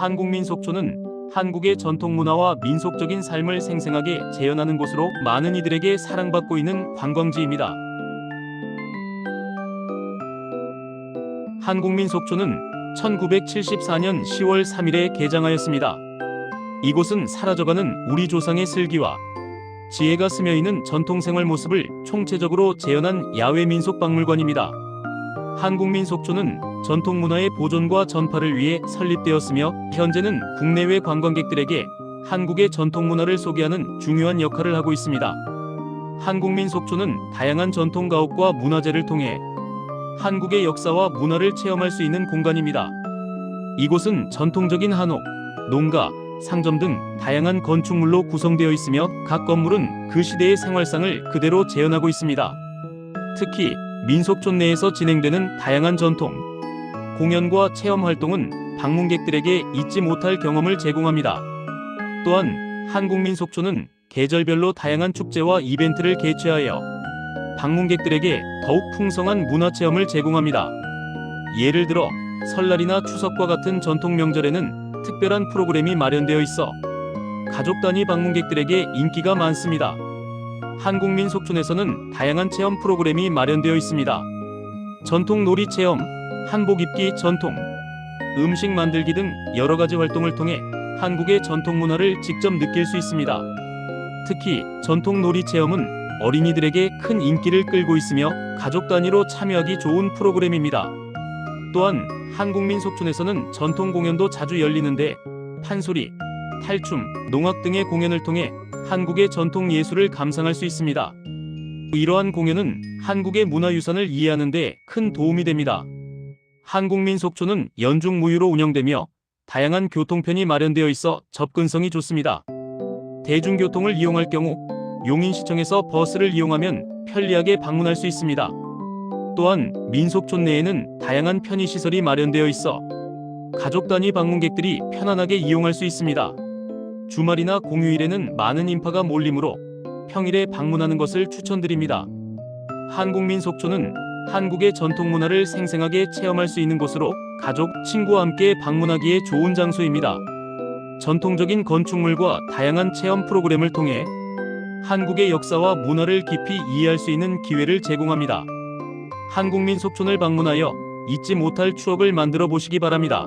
한국민속촌은 한국의 전통 문화와 민속적인 삶을 생생하게 재현하는 곳으로 많은 이들에게 사랑받고 있는 관광지입니다. 한국민속촌은 1974년 10월 3일에 개장하였습니다. 이곳은 사라져가는 우리 조상의 슬기와 지혜가 스며 있는 전통생활 모습을 총체적으로 재현한 야외 민속 박물관입니다. 한국민속촌은 전통 문화의 보존과 전파를 위해 설립되었으며 현재는 국내외 관광객들에게 한국의 전통 문화를 소개하는 중요한 역할을 하고 있습니다. 한국민속촌은 다양한 전통 가옥과 문화재를 통해 한국의 역사와 문화를 체험할 수 있는 공간입니다. 이곳은 전통적인 한옥, 농가, 상점 등 다양한 건축물로 구성되어 있으며 각 건물은 그 시대의 생활상을 그대로 재현하고 있습니다. 특히 민속촌 내에서 진행되는 다양한 전통, 공연과 체험 활동은 방문객들에게 잊지 못할 경험을 제공합니다. 또한 한국민속촌은 계절별로 다양한 축제와 이벤트를 개최하여 방문객들에게 더욱 풍성한 문화 체험을 제공합니다. 예를 들어 설날이나 추석과 같은 전통 명절에는 특별한 프로그램이 마련되어 있어 가족 단위 방문객들에게 인기가 많습니다. 한국민 속촌에서는 다양한 체험 프로그램이 마련되어 있습니다. 전통 놀이 체험, 한복 입기 전통, 음식 만들기 등 여러 가지 활동을 통해 한국의 전통 문화를 직접 느낄 수 있습니다. 특히 전통 놀이 체험은 어린이들에게 큰 인기를 끌고 있으며 가족 단위로 참여하기 좋은 프로그램입니다. 또한 한국민 속촌에서는 전통 공연도 자주 열리는데 판소리, 탈춤, 농악 등의 공연을 통해 한국의 전통 예술을 감상할 수 있습니다. 이러한 공연은 한국의 문화유산을 이해하는 데 큰 도움이 됩니다. 한국민속촌은 연중 무휴로 운영되며 다양한 교통편이 마련되어 있어 접근성이 좋습니다. 대중교통을 이용할 경우 용인시청에서 버스를 이용하면 편리하게 방문할 수 있습니다. 또한 민속촌 내에는 다양한 편의시설이 마련되어 있어 가족 단위 방문객들이 편안하게 이용할 수 있습니다. 주말이나 공휴일에는 많은 인파가 몰리므로 평일에 방문하는 것을 추천드립니다. 한국민속촌은 한국의 전통 문화를 생생하게 체험할 수 있는 곳으로 가족, 친구와 함께 방문하기에 좋은 장소입니다. 전통적인 건축물과 다양한 체험 프로그램을 통해 한국의 역사와 문화를 깊이 이해할 수 있는 기회를 제공합니다. 한국민 속촌을 방문하여 잊지 못할 추억을 만들어 보시기 바랍니다.